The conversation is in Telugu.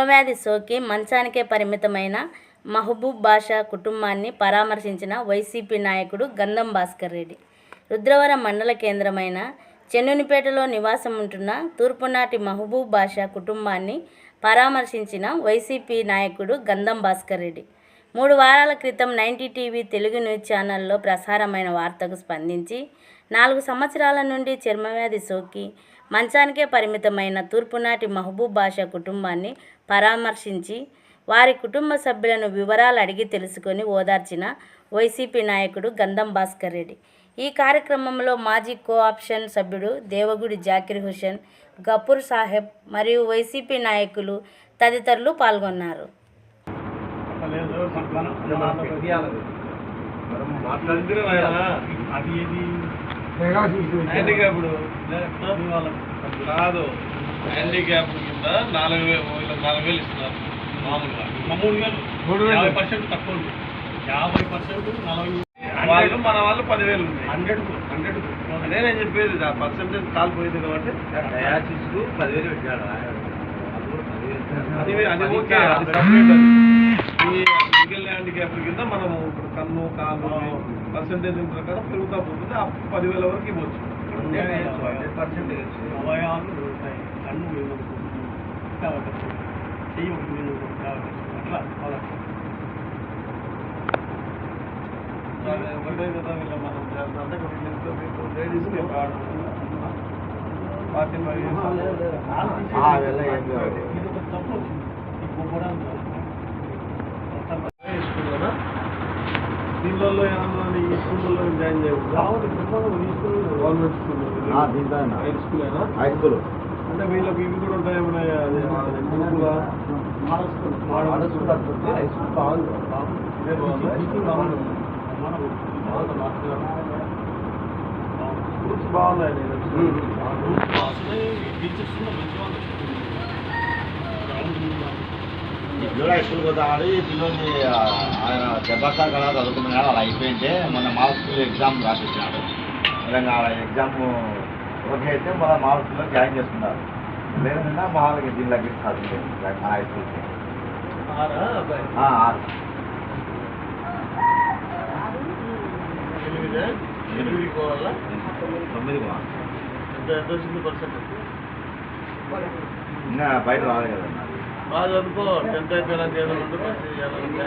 గర్భవ్యాధి సోకి మంచానికే పరిమితమైన మహబూబ్ బాషా కుటుంబాన్ని పరామర్శించిన వైసీపీ నాయకుడు గంధం భాస్కర్ రెడ్డి. రుద్రవరం మండల కేంద్రమైన చెన్నునిపేటలో నివాసం ఉంటున్న తూర్పునాటి మహబూబ్ బాషా కుటుంబాన్ని పరామర్శించిన వైసీపీ నాయకుడు గంధం భాస్కర్ రెడ్డి. మూడు వారాల క్రితం నైన్టీ టీవీ తెలుగు న్యూస్ ఛానల్లో ప్రసారమైన వార్తకు స్పందించి నాలుగు సంవత్సరాల నుండి చర్మవ్యాధి సోకి మంచానికే పరిమితమైన తూర్పునాటి మహబూబ్ బాషా కుటుంబాన్ని పరామర్శించి వారి కుటుంబ సభ్యులను వివరాలు అడిగి తెలుసుకొని ఓదార్చిన వైసీపీ నాయకుడు గంధం భాస్కర్ రెడ్డి. ఈ కార్యక్రమంలో మాజీ కోఆప్షన్ సభ్యుడు దేవగుడి జాకిర్ హుసేన్ గఫూర్ సాహెబ్ మరియు వైసీపీ నాయకులు తదితరులు పాల్గొన్నారు. అది ఏది? హ్యాండిక్యాప్డ్. కాదు. హ్యాండిక్యాప్ కింద నాలుగు వేలు నాలుగు వేలు ఇస్తున్నారు మామూలుగా. మూడు వేలు. మూడు వేలు. యాభై పర్సెంట్ తక్కువ ఉంది. యాభై పర్సెంట్ నలభై వాళ్ళు మన వాళ్ళు పదివేలు ఉంది. హండ్రెడ్ హండ్రెడ్ అదే నేను చెప్పేది ఆ పర్సెంటేజ్ కాలిపోయింది కాబట్టి డయాసిస్కు పదివేలు పెట్టాడు. అది అది ఓకే అది సపరేట్ ఈ సింగిల్ హ్యాండిక్యాప్ కింద మనం ఇప్పుడు కన్ను కాలు పర్సెంటేజ్ ప్రకారం పెరుగుతా పోతుంది. ఆ పదివేల వరకు ఇవ్వచ్చు. పర్సెంటేజ్ అవయవాలు ఉంటాయి కన్ను. చెయ్యి ఒకటి మీద. అట్లా ఒకటే కదా వీళ్ళ మనం చేస్తుంటే లేడీస్ ఫార్టీ ఫైవ్ ఆ, వెళ్ళ ఏం కాదు. ఇది ఒక తప్పు వచ్చింది. ఈ గుమ్మడానికి దీనిలో ఏమన్నా ఈ స్కూల్లో join school government school high school అయినా హై స్కూల్. అంటే వీళ్ళకి ఇవి కూడా ఉంటాయి? ఏమైనా అదే గురుకులా మోడల్ స్కూల్. High school. మనం స్కూల్స్ బాగున్నాయి నేను బాగున్నాయి. టీచర్స్ మంచిగా పిల్లలు హై స్కూల్ పోతాడు ఈ పిల్లల్ని ఆయన దెబ్బస్తా కదా చదువుకున్నాడు అలా అయిపోయింటే మన మాల్ స్కూల్ ఎగ్జామ్ రాసిచ్చినాడు విధంగా ఆ ఎగ్జామ్ ఓకే అయితే మన మాల్ స్కూల్లో జాయిన్ చేసుకున్నారు లేదంటే మామూలుగా దీని లగ్గిస్తారు మన హై స్కూల్కి ఆరా. ఎనిమిదే? పోవాలా? తొమ్మిది కూడా. ఎంత ఎంత వచ్చింది పర్సెంట్ ఇంకా బయట రాలేదు కదా బాగా చదువుకో టెన్త్ అయిపోయినాక ఏదైనా ఉంటే